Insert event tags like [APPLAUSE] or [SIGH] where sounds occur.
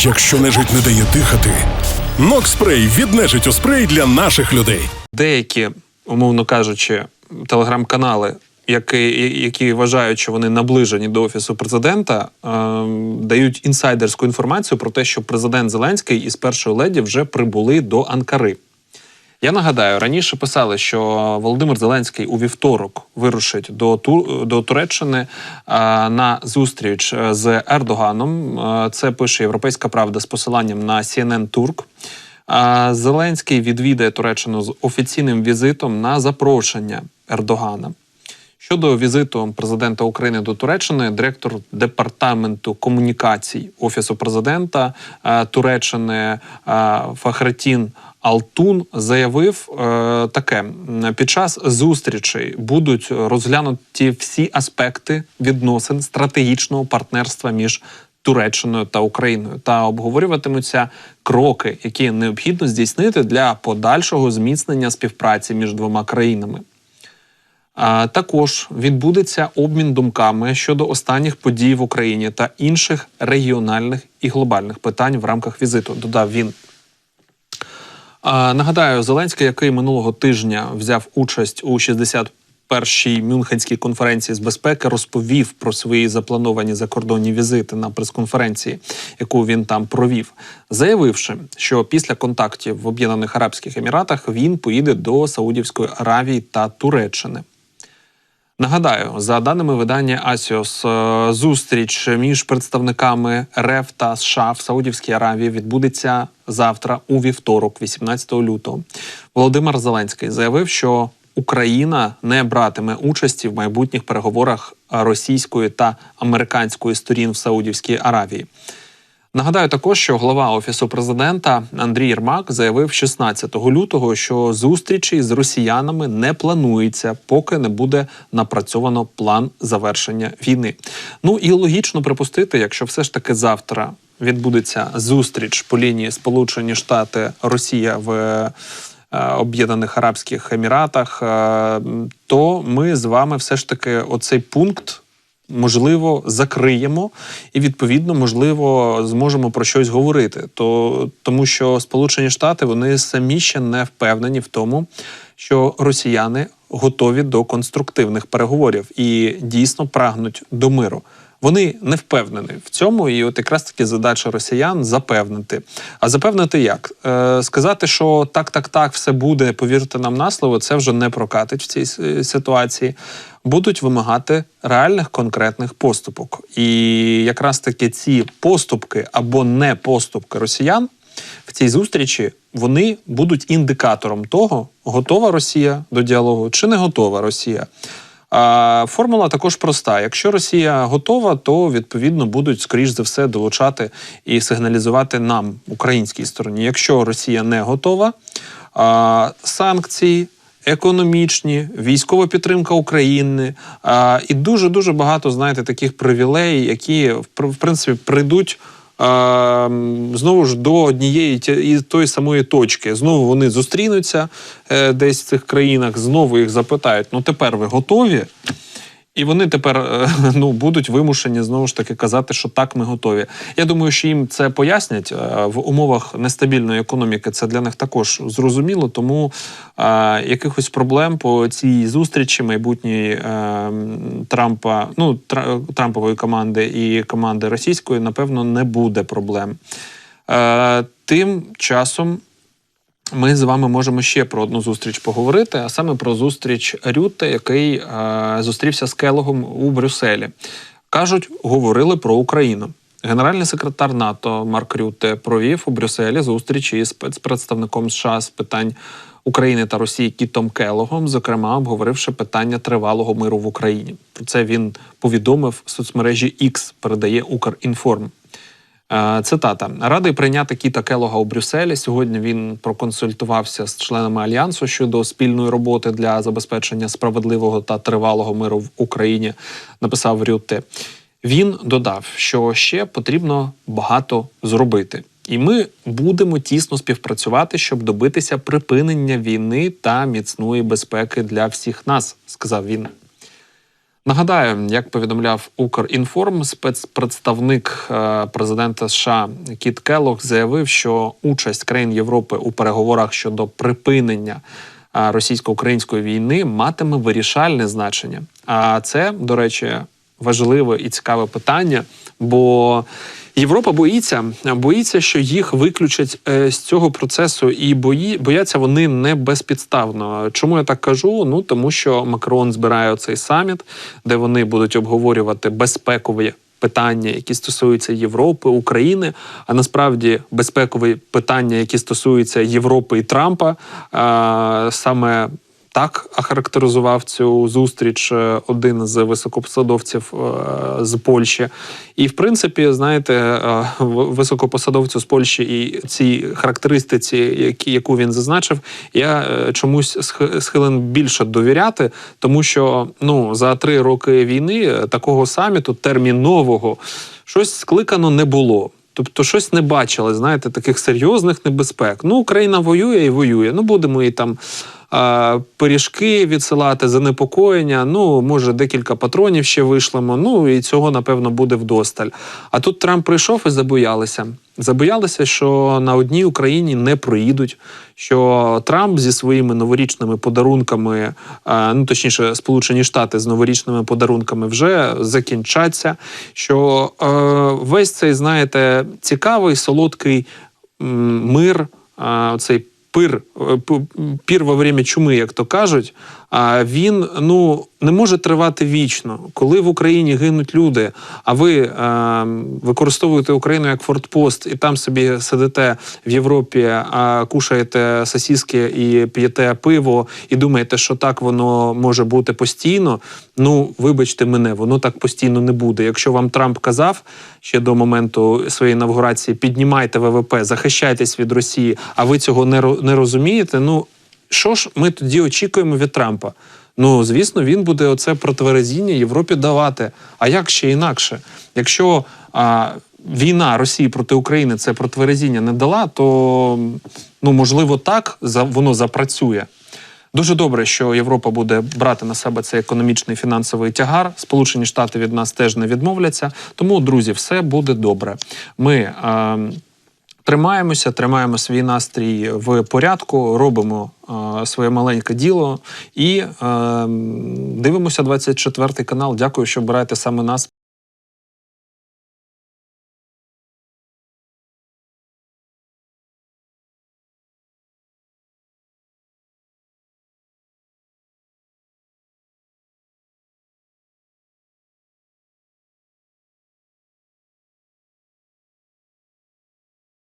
Якщо нежить не дає дихати, Нокспрей віднежить у спрей для наших людей. деякі, умовно кажучи, телеграм-канали, які, які вважають, що вони наближені до офісу президента, е, дають інсайдерську інформацію про те, що президент Зеленський із першої леді вже прибули до Анкари. Я нагадаю, раніше писали, що Володимир Зеленський у вівторок вирушить до Ту- до Туреччини на зустріч е, з Ердоганом. Е, Це пише Європейська Правда з посиланням на CNN. А Зеленський відвідає Туреччину з офіційним візитом на запрошення Ердогана. Щодо візиту президента України до Туреччини, директор департаменту комунікацій Офісу президента е, Туреччини Фахретін Алтун заявив е, таке: під час зустрічей будуть розглянуті всі аспекти відносин стратегічного партнерства між Туреччиною та Україною та обговорюватимуться кроки, які необхідно здійснити для подальшого зміцнення співпраці між двома країнами. Також відбудеться обмін думками щодо останніх подій в Україні та інших регіональних і глобальних питань в рамках візиту. Додав він. Нагадаю, Зеленський, який минулого тижня взяв участь у 61-й Мюнхенській конференції з безпеки, розповів про свої заплановані закордонні візити на прес-конференції, яку він там провів, заявивши, що після контактів в Об'єднаних Арабських Еміратах він поїде до Саудівської Аравії та Туреччини. Нагадаю, за даними видання Асіос, е, зустріч між представниками РФ та США в Саудівській Аравії відбудеться завтра у вівторок, 18 лютого. Володимир Зеленський заявив, що Україна не братиме участі в майбутніх переговорах російської та американської сторін в Саудівській Аравії. Нагадаю також, що глава офісу президента Андрій Єрмак заявив 16 лютого, що зустрічі з росіянами не планується, поки не буде напрацьовано план завершення війни. Ну і логічно припустити, якщо все ж таки завтра відбудеться зустріч по лінії Сполучені Штати Росія в е, Об'єднаних Арабських Еміратах, е, то ми з вами все ж таки оцей пункт можливо, закриємо і відповідно, можливо, зможемо про щось говорити. То тому, що Сполучені Штати вони самі ще не впевнені в тому, що росіяни готові до конструктивних переговорів і дійсно прагнуть до миру. Вони не впевнені в цьому, і от якраз таки задача росіян запевнити. А запевнити як? Е, сказати, що так, так, так, все буде, повірте нам на слово, це вже не прокатить в цій ситуації. Будуть вимагати реальних конкретних поступок. І якраз таки ці поступки або не поступки росіян в цій зустрічі вони будуть індикатором того, готова Росія до діалогу чи не готова Росія. Формула також проста: якщо Росія готова, то відповідно будуть скоріш за все долучати і сигналізувати нам, українській стороні. Якщо Росія не готова, санкції. Економічні, військова підтримка України а, і дуже дуже багато знаєте таких привілеїв, які в принципі прийдуть знову ж до однієї і тої самої точки. Знову вони зустрінуться е, десь в цих країнах, знову їх запитають: ну тепер ви готові? І вони тепер е, [LAUGHS] ну будуть вимушені знову ж таки казати, що так ми готові. Я думаю, що їм це пояснять Е, в умовах нестабільної економіки. Це для них також зрозуміло. Тому е, якихось проблем по цій зустрічі майбутньої е, Трампа, ну Трампової команди і команди російської, напевно, не буде проблем. Е, тим часом ми з вами можемо ще про одну зустріч поговорити, а саме про зустріч Рютте, який е, зустрівся з Келогом у Брюсселі. Кажуть, говорили про Україну. Генеральний секретар НАТО Марк Рютте провів у Брюсселі зустрічі із спецпредставником США з питань України та Росії Кітом Келогом, зокрема обговоривши питання тривалого миру в Україні. Про це він повідомив в соцмережі X, передає Укрінформ. Е, Цитата радий прийняти Кіта Келога у Брюсселі. Сьогодні він проконсультувався з членами альянсу щодо спільної роботи для забезпечення справедливого та тривалого миру в Україні. Написав Рютте. Він додав, що ще потрібно багато зробити, і ми будемо тісно співпрацювати, щоб добитися припинення війни та міцної безпеки для всіх нас, сказав він. Нагадаю, як повідомляв Укрінформ, спецпредставник е, президента США Кіт Келлог заявив, що участь країн Європи у переговорах щодо припинення е, російсько-української війни матиме вирішальне значення. А це, до речі, важливе і цікаве питання, бо Європа боїться, боїться, що їх виключать е, з цього процесу, і бої, бояться вони не безпідставно. Чому я так кажу? Ну тому що Макрон збирає цей саміт, де вони будуть обговорювати безпекові. Питання, які стосуються Європи, України, а насправді безпекові питання, які стосуються Європи і Трампа, саме так охарактеризував цю зустріч е, один з високопосадовців е, з Польщі. І, в принципі, знаєте, е, високопосадовцю з Польщі і цій характеристиці, які, яку він зазначив, я чомусь схилен більше довіряти, тому що ну за три роки війни такого саміту термінового щось скликано не було. Тобто щось не бачили, знаєте, таких серйозних небезпек. Ну, Україна воює і воює. Ну, будемо їй там пиріжки відсилати, занепокоєння. Ну, може, декілька патронів ще вишлемо. Ну і цього, напевно, буде вдосталь. А тут Трамп прийшов і забоялися. Забоялися, що на одній Україні не проїдуть, що Трамп зі своїми новорічними подарунками, ну точніше, Сполучені Штати з новорічними подарунками вже закінчаться. Що е, весь цей, знаєте, цікавий, солодкий мир, цей пир, е, пір во время чуми, як то кажуть, а він ну не може тривати вічно. Коли в Україні гинуть люди, а ви е, використовуєте Україну як фортпост, і там собі сидите в Європі, а кушаєте сосіски і п'єте пиво, і думаєте, що так воно може бути постійно. Ну, вибачте мене, воно так постійно не буде. Якщо вам Трамп казав ще до моменту своєї інавгурації, піднімайте ВВП, захищайтесь від Росії, а ви цього не, не розумієте. Ну що ж ми тоді очікуємо від Трампа? Ну, звісно, він буде оце противерезіння Європі давати. А як ще інакше? Якщо а, війна Росії проти України це противерезіння не дала, то ну можливо так воно запрацює. Дуже добре, що Європа буде брати на себе цей економічний фінансовий тягар. Сполучені Штати від нас теж не відмовляться. Тому, друзі, все буде добре. Ми е, тримаємося, тримаємо свій настрій в порядку, робимо е, своє маленьке діло і е, дивимося 24 канал. Дякую, що обираєте саме нас.